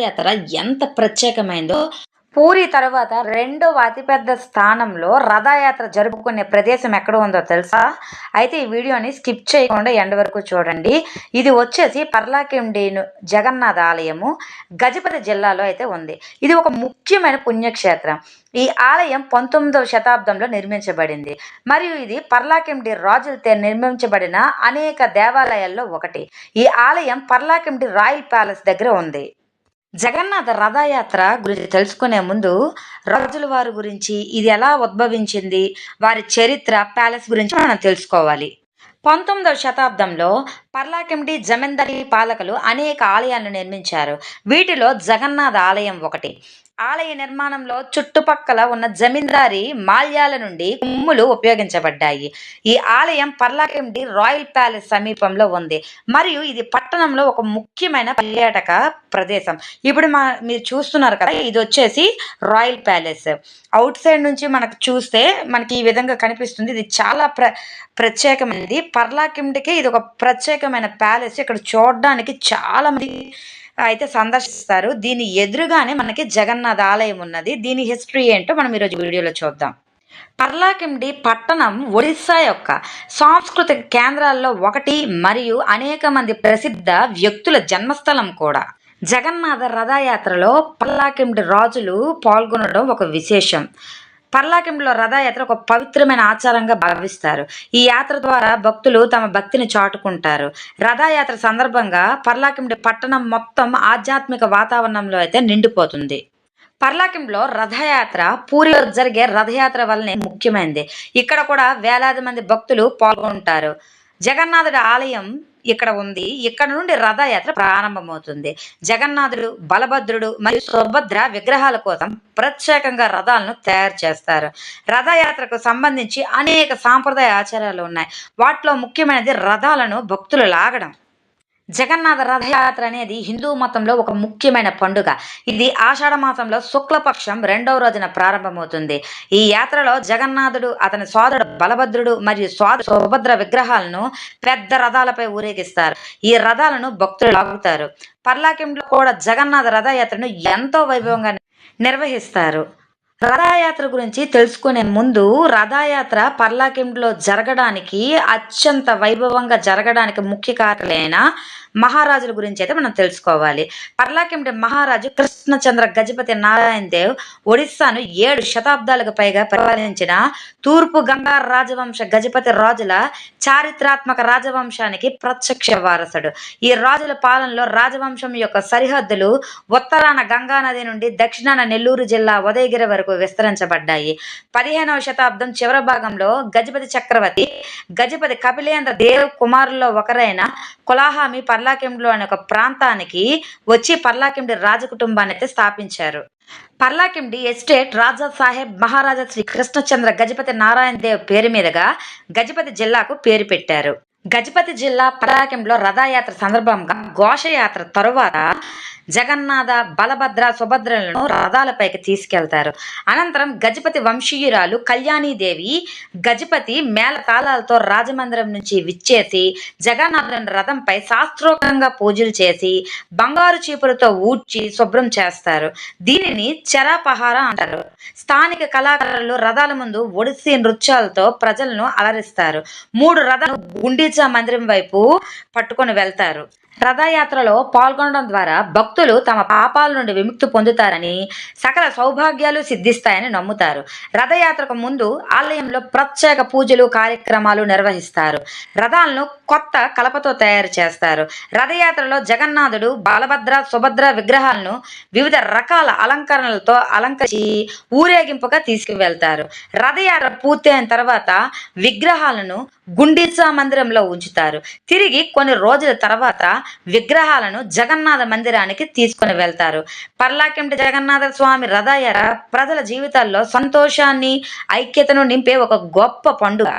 రథయాత్ర ఎంత ప్రత్యేకమైందో. పూరి తర్వాత రెండవ అతిపెద్ద స్థానంలో రథయాత్ర జరుపుకునే ప్రదేశం ఎక్కడ ఉందో తెలుసా? అయితే ఈ వీడియోని స్కిప్ చేయకుండా ఎండ వరకు చూడండి. ఇది వచ్చేసి పర్లాకిండీను జగన్నాథ ఆలయము. గజపతి జిల్లాలో అయితే ఉంది. ఇది ఒక ముఖ్యమైన పుణ్యక్షేత్రం. ఈ ఆలయం పంతొమ్మిదవ శతాబ్దంలో నిర్మించబడింది. మరియు ఇది పర్లాకిండి రాజులతో నిర్మించబడిన అనేక దేవాలయాల్లో ఒకటి. ఈ ఆలయం పర్లాకిండి రాయల్ ప్యాలెస్ దగ్గర ఉంది. జగన్నాథ రథయాత్ర గురించి తెలుసుకునే ముందు రాజుల వారి గురించి ఇది ఎలా ఉద్భవించింది వారి చరిత్ర ప్యాలెస్ గురించి మనం తెలుసుకోవాలి. పంతొమ్మిదవ శతాబ్దంలో పర్లాకిండి జమీందారీ పాలకులు అనేక ఆలయాలను నిర్మించారు. వీటిలో జగన్నాథ ఆలయం ఒకటి. ఆలయ నిర్మాణంలో చుట్టుపక్కల ఉన్న జమీందారీ మాల్యాల నుండి కుమ్ములు ఉపయోగించబడ్డాయి. ఈ ఆలయం పర్లాకిండి రాయల్ ప్యాలెస్ సమీపంలో ఉంది. మరియు ఇది పట్టణంలో ఒక ముఖ్యమైన పర్యాటక ప్రదేశం. ఇప్పుడు మా మీరు చూస్తున్నారు కదా ఇది వచ్చేసి రాయల్ ప్యాలెస్. అవుట్ సైడ్ నుంచి మనకు చూస్తే మనకి ఈ విధంగా కనిపిస్తుంది. ఇది చాలా ప్ర ప్రత్యేకమైనది. పర్లాకిండికి ఇది ఒక ప్రత్యేకమైన ప్యాలెస్. ఇక్కడ చూడడానికి చాలా మంది అయితే సందర్శిస్తారు. దీని ఎదురుగానే మనకి జగన్నాథ ఆలయం ఉన్నది. దీని హిస్టరీ ఏంటో మనం ఈరోజు వీడియోలో చూద్దాం. పర్లాకిండి పట్టణం ఒడిశా యొక్క సాంస్కృతిక కేంద్రాల్లో ఒకటి మరియు అనేక మంది ప్రసిద్ధ వ్యక్తుల జన్మస్థలం కూడా. జగన్నాథ రథయాత్రలో పల్లాకిండి రాజులు పాల్గొనడం ఒక విశేషం. పర్లాకిండిలో రథయాత్ర ఒక పవిత్రమైన ఆచారంగా భావిస్తారు. ఈ యాత్ర ద్వారా భక్తులు తమ భక్తిని చాటుకుంటారు. రథయాత్ర సందర్భంగా పర్లాకెండి పట్టణం మొత్తం ఆధ్యాత్మిక వాతావరణంలో అయితే నిండిపోతుంది. పర్లాకింలో రథయాత్ర పూరిలో జరిగే రథయాత్ర వల్లనే ముఖ్యమైనది. ఇక్కడ కూడా వేలాది మంది భక్తులు పాల్గొంటారు. జగన్నాథుడి ఆలయం ఇక్కడ ఉంది. ఇక్కడ నుండి రథయాత్ర ప్రారంభమవుతుంది. జగన్నాథుడు బలభద్రుడు మరియు సుభద్ర విగ్రహాల కోసం ప్రత్యేకంగా రథాలను తయారు చేస్తారు. రథయాత్రకు సంబంధించి అనేక సాంప్రదాయ ఆచారాలు ఉన్నాయి. వాటిలో ముఖ్యమైనది రథాలను భక్తులు లాగడం. జగన్నాథ రథయాత్ర అనేది హిందూ మతంలో ఒక ముఖ్యమైన పండుగ. ఇది ఆషాఢ మాసంలో శుక్లపక్షం రెండవ రోజున ప్రారంభమవుతుంది. ఈ యాత్రలో జగన్నాథుడు అతని సోదరుడు బలభద్రుడు మరియు సోదరు సుభద్ర విగ్రహాలను పెద్ద రథాలపై ఊరేగిస్తారు. ఈ రథాలను భక్తులు లాగుతారు. పర్లాకింలో కూడా జగన్నాథ రథయాత్రను ఎంతో వైభవంగా నిర్వహిస్తారు. రథయాత్ర గురించి తెలుసుకునే ముందు రథయాత్ర పర్లాకింలో జరగడానికి అత్యంత వైభవంగా జరగడానికి ముఖ్య కారణలైన మహారాజుల గురించి అయితే మనం తెలుసుకోవాలి. పర్లాకిండి మహారాజు కృష్ణచంద్ర గజపతి నారాయణ దేవ్ ఒడిస్సాను ఏడు శతాబ్దాలకు పైగా పరిపాలించిన తూర్పు గంగా రాజవంశ గజపతి రాజుల చారిత్రాత్మక రాజవంశానికి ప్రత్యక్ష వారసుడు. ఈ రాజుల పాలనలో రాజవంశం యొక్క సరిహద్దులు ఉత్తరాన గంగా నది నుండి దక్షిణాన నెల్లూరు జిల్లా ఉదయగిరి వరకు విస్తరించబడ్డాయి. పదిహేనవ శతాబ్దం చివరి భాగంలో గజపతి చక్రవర్తి గజపతి కపిలేంద్ర దేవ్ కుమారుల్లో ఒకరైన కులాహామి పర్లాకిండ్లో అనే ఒక ప్రాంతానికి వచ్చి పల్లాకిండి రాజ కుటుంబాన్ని అయితే స్థాపించారు. పర్లాకిండి ఎస్టేట్ రాజా సాహెబ్ మహారాజా శ్రీ కృష్ణచంద్ర గజపతి నారాయణ దేవ్ పేరు మీదుగా గజపతి జిల్లాకు పేరు పెట్టారు. గజపతి జిల్లా పటాకంలో రథయాత్ర సందర్భంగా ఘోషయాత్ర తరువాత జగన్నాథ బలభద్ర సుభద్రలను రథాలపైకి తీసుకెళ్తారు. అనంతరం గజపతి వంశీయురాలు కళ్యాణీదేవి గజపతి మేళ తాళాలతో రాజమందిరం నుంచి విచ్చేసి జగన్నాథుని రథంపై శాస్త్రోక్తంగా పూజలు చేసి బంగారు చీపులతో ఊడ్చి శుభ్రం చేస్తారు. దీనిని చెరాపహార అంటారు. స్థానిక కళాకారులు రథాల ముందు ఒడిస్సీ నృత్యాలతో ప్రజలను అలరిస్తారు. మూడు రథాలు మందిరం వైపు పట్టుకొని వెళ్తారు. రథయాత్రలో పాల్గొనడం ద్వారా భక్తులు తమ పాపాల నుండి విముక్తి పొందుతారని సకల సౌభాగ్యాలు సిద్ధిస్తాయని నమ్ముతారు. రథయాత్రకు ముందు ఆలయంలో ప్రత్యేక పూజలు కార్యక్రమాలు నిర్వహిస్తారు. రథాలను కొత్త కలపతో తయారు చేస్తారు. రథయాత్రలో జగన్నాథుడు బాలభద్ర సుభద్ర విగ్రహాలను వివిధ రకాల అలంకరణలతో అలంకరించి ఊరేగింపుగా తీసుకువెళ్తారు. రథయాత్ర పూర్తయిన తర్వాత విగ్రహాలను గుండీచా మందిరంలో ఉంచుతారు. తిరిగి కొన్ని రోజుల తర్వాత విగ్రహాలను జగన్నాథ మందిరానికి తీసుకుని వెళ్తారు. పర్లాకెంటి జగన్నాథ స్వామి రథయాత్ర ప్రజల జీవితాల్లో సంతోషాన్ని ఐక్యతను నింపే ఒక గొప్ప పండుగ.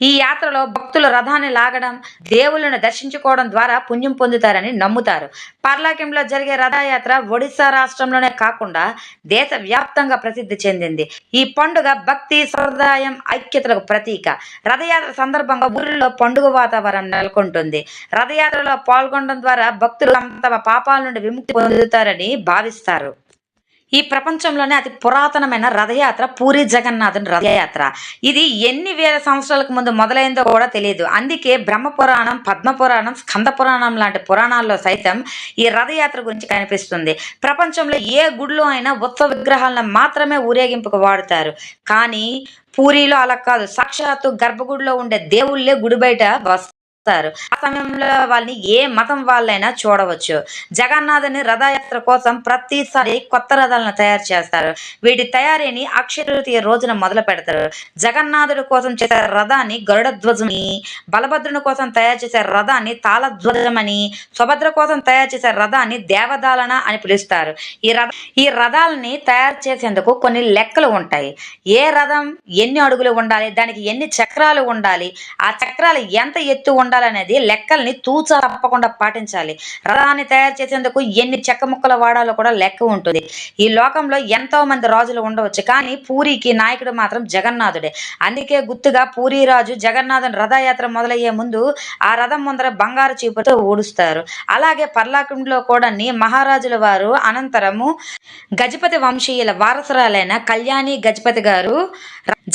ఈ యాత్రలో భక్తులు రథాన్ని లాగడం దేవుళ్ళను దర్శించుకోవడం ద్వారా పుణ్యం పొందుతారని నమ్ముతారు. పర్లాకింలో జరిగే రథయాత్ర ఒడిశా రాష్ట్రంలోనే కాకుండా దేశ వ్యాప్తంగా ప్రసిద్ధి చెందింది. ఈ పండుగ భక్తి సంప్రదాయం ఐక్యతలకు ప్రతీక. రథయాత్ర సందర్భంగా ఊరిలో పండుగ వాతావరణం నెలకొంటుంది. రథయాత్రలో పాల్గొనడం ద్వారా భక్తులు తమ పాపాల నుండి విముక్తి పొందుతారని భావిస్తారు. ఈ ప్రపంచంలోనే అతి పురాతనమైన రథయాత్ర పూరి జగన్నాథుని రథయాత్ర. ఇది ఎన్ని వేల సంవత్సరాలకు ముందు మొదలైందో కూడా తెలియదు. అందుకే బ్రహ్మ పురాణం పద్మ పురాణం స్కంద పురాణం లాంటి పురాణాల్లో సైతం ఈ రథయాత్ర గురించి కనిపిస్తుంది. ప్రపంచంలో ఏ గుడిలో అయినా ఉత్సవ విగ్రహాలను మాత్రమే ఊరేగింపుకు వాడుతారు. కానీ పూరిలో అలా కాదు. సాక్షాత్తు గర్భగుడిలో ఉండే దేవుళ్ళే గుడి బయట వస్తారు ఆ సమయంలో వాళ్ళని ఏ మతం వాళ్ళైనా చూడవచ్చు. జగన్నాథుని రథయాత్ర కోసం ప్రతిసారి కొత్త రథాలను తయారు చేస్తారు. వీటి తయారీని అక్షయ తృతీయ రోజున మొదలు పెడతారు. జగన్నాథుడి కోసం చేసే రథాన్ని గరుడ ధ్వజమని బలభద్రుని కోసం తయారు చేసే రథాన్ని తాళధ్వజమని సుభద్ర కోసం తయారు చేసే రథాన్ని దేవదాలన అని పిలుస్తారు. ఈ రథ ఈ రథాలని తయారు చేసేందుకు కొన్ని లెక్కలు ఉంటాయి. ఏ రథం ఎన్ని అడుగులు ఉండాలి దానికి ఎన్ని చక్రాలు ఉండాలి ఆ చక్రాలు ఎంత ఎత్తు ఉండాలనేది లెక్కల్ని తూచా తప్పకుండా పాటించాలి. రథాన్ని తయారు చేసేందుకు ఎన్ని చెక్క ముక్కలు వాడాలో కూడా లెక్క ఉంటుంది. ఈ లోకంలో ఎంతో మంది రాజులు ఉండవచ్చు కానీ పూరికి నాయకుడు మాత్రం జగన్నాథుడే. అందుకే గుర్తుగా పూరి రాజు జగన్నాథుని రథయాత్ర మొదలయ్యే ముందు ఆ రథం ముందర బంగారు చీపుతో ఊడుస్తారు. అలాగే పర్లాకుండలో కూడా మహారాజుల వారు అనంతరము గజపతి వంశీయుల వారసురాలైన కళ్యాణి గజపతి గారు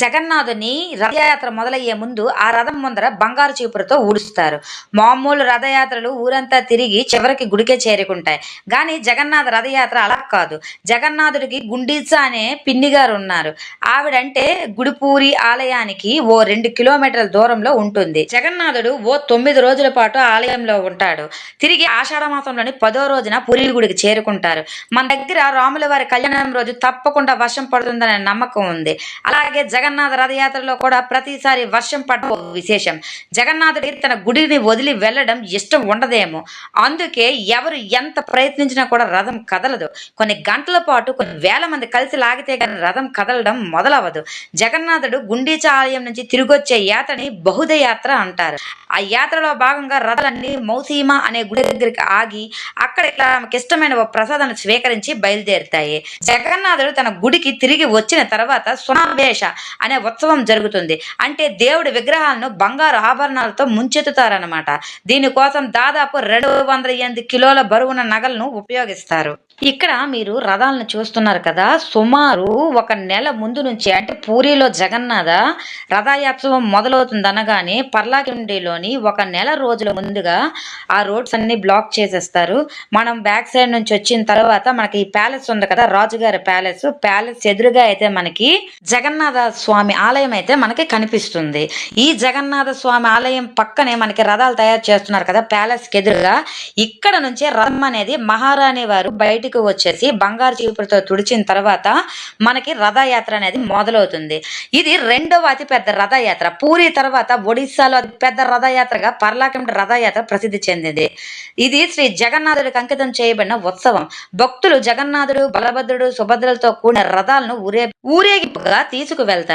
జగన్నాథుని రథయాత్ర మొదలయ్యే ముందు ఆ రథం ముందర బంగారు చీపురుతో ఊడుస్తారు. మామూలు రథయాత్రలు ఊరంతా తిరిగి చివరికి గుడికే చేరుకుంటాయి. కానీ జగన్నాథ రథయాత్ర అలా కాదు. జగన్నాథుడికి గుండీచా అనే పిన్ని గారు ఉన్నారు. ఆవిడంటే గుడిపూరి ఆలయానికి ఓ రెండు కిలోమీటర్ల దూరంలో ఉంటుంది. జగన్నాథుడు ఓ తొమ్మిది రోజుల పాటు ఆలయంలో ఉంటాడు. తిరిగి ఆషాఢ మాసంలోని పదో రోజున పూరి గుడికి చేరుకుంటారు. మన దగ్గర రాముల వారి కళ్యాణం రోజు తప్పకుండా వర్షం పడుతుందనే నమ్మకం ఉంది. అలాగే జగన్ జగన్నాథ రథయాత్రలో కూడా ప్రతిసారి వర్షం పడ్డ విశేషం. జగన్నాథుడి తన గుడిని వదిలి వెళ్ళడం ఇష్టం ఉండదేమో. అందుకే ఎవరు ఎంత ప్రయత్నించినా కూడా రథం కదలదు. కొన్ని గంటల పాటు కొన్ని వేల మంది కలిసి లాగితే కానీ రథం కదలడం మొదలవదు జగన్నాథుడు గుండీచ ఆలయం నుంచి తిరిగొచ్చే యాత్రని బహుద యాత్ర అంటారు. ఆ యాత్రలో భాగంగా రథాలన్నీ మౌసీమ అనే గుడి దగ్గరికి ఆగి అక్కడ తమకి ఇష్టమైన ఓ ప్రసాదాన్ని స్వీకరించి బయలుదేరుతాయి. జగన్నాథుడు తన గుడికి తిరిగి వచ్చిన తర్వాత సునావేశ అనే ఉత్సవం జరుగుతుంది. అంటే దేవుడి విగ్రహాలను బంగారు ఆభరణాలతో ముంచెత్తుతారనమాట దీనికోసం దాదాపు రెండు వందల ఎనిమిది కిలోల బరువున నగలను ఉపయోగిస్తారు. ఇక్కడ మీరు రథాలను చూస్తున్నారు కదా. సుమారు ఒక నెల ముందు నుంచి అంటే పూరిలో జగన్నాథ రథయాత్సవం మొదలవుతుంది అనగానే పర్లాకిండిలోని ఒక నెల రోజుల ముందుగా ఆ రోడ్స్ అన్ని బ్లాక్ చేసేస్తారు. మనం బ్యాక్ సైడ్ నుంచి వచ్చిన తర్వాత మనకి ఈ ప్యాలెస్ ఉంది కదా రాజుగారి ప్యాలెస్. ప్యాలెస్ ఎదురుగా అయితే మనకి జగన్నాథ స్వామి ఆలయం అయితే మనకి కనిపిస్తుంది. ఈ జగన్నాథ స్వామి ఆలయం పక్కనే మనకి రథాలు తయారు చేస్తున్నారు కదా ప్యాలెస్కి ఎదురుగా. ఇక్కడ నుంచే రథం అనేది మహారాణి వారు బయటకు వచ్చేసి బంగారు చీపురుతో తుడిచిన తర్వాత మనకి రథయాత్ర అనేది మొదలవుతుంది. ఇది రెండవ అతిపెద్ద రథయాత్ర. పూరి తర్వాత ఒడిస్సాలో అతి పెద్ద రథయాత్రగా పర్లాకిండి రథయాత్ర ప్రసిద్ధి చెందింది. ఇది శ్రీ జగన్నాథుడికి అంకితం చేయబడిన ఉత్సవం. భక్తులు జగన్నాథుడు బలభద్రుడు సుభద్రలతో కూడిన రథాలను ఊరే ఊరేగింపుగా తీసుకువెళ్తారు.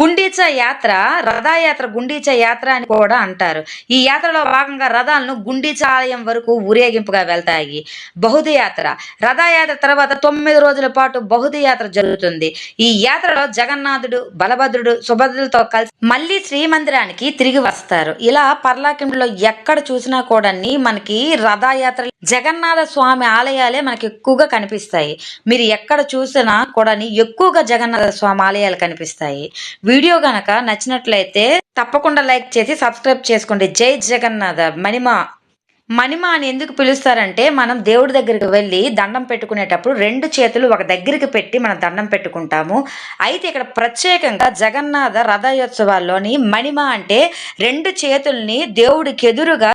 గుండీచ యాత్ర రథయాత్ర గుండీచ యాత్ర అని కూడా అంటారు. ఈ యాత్రలో భాగంగా రథాలను గుండీచ ఆలయం వరకు ఊరేగింపుగా వెళ్తాయి. బహుద యాత్ర రథయాత్ర తర్వాత తొమ్మిది రోజుల పాటు బహుద యాత్ర జరుగుతుంది. ఈ యాత్రలో జగన్నాథుడు బలభద్రుడు సుభద్రులతో కలిసి మళ్ళీ శ్రీమందిరానికి తిరిగి వస్తారు. ఇలా పర్లాకిండిలో ఎక్కడ చూసినా కూడా మనకి రథయాత్ర జగన్నాథ స్వామి ఆలయాలే మనకి ఎక్కువగా కనిపిస్తాయి. మీరు ఎక్కడ చూసినా కూడా ఎక్కువగా జగన్నాథ స్వామి ఆలయాలు కనిపిస్తాయి. కనిపిస్తాయి వీడియో గనక నచ్చినట్లయితే తప్పకుండా లైక్ చేసి సబ్స్క్రైబ్ చేసుకోండి. జై జగన్నాథ. మణిమ. మణిమ అని ఎందుకు పిలుస్తారంటే మనం దేవుడి దగ్గరికి వెళ్ళి దండం పెట్టుకునేటప్పుడు రెండు చేతులు ఒక దగ్గరికి పెట్టి మనం దండం పెట్టుకుంటాము. అయితే ఇక్కడ ప్రత్యేకంగా జగన్నాథ రథయోత్సవాల్లోని మణిమ అంటే రెండు చేతుల్ని దేవుడికి ఎదురుగా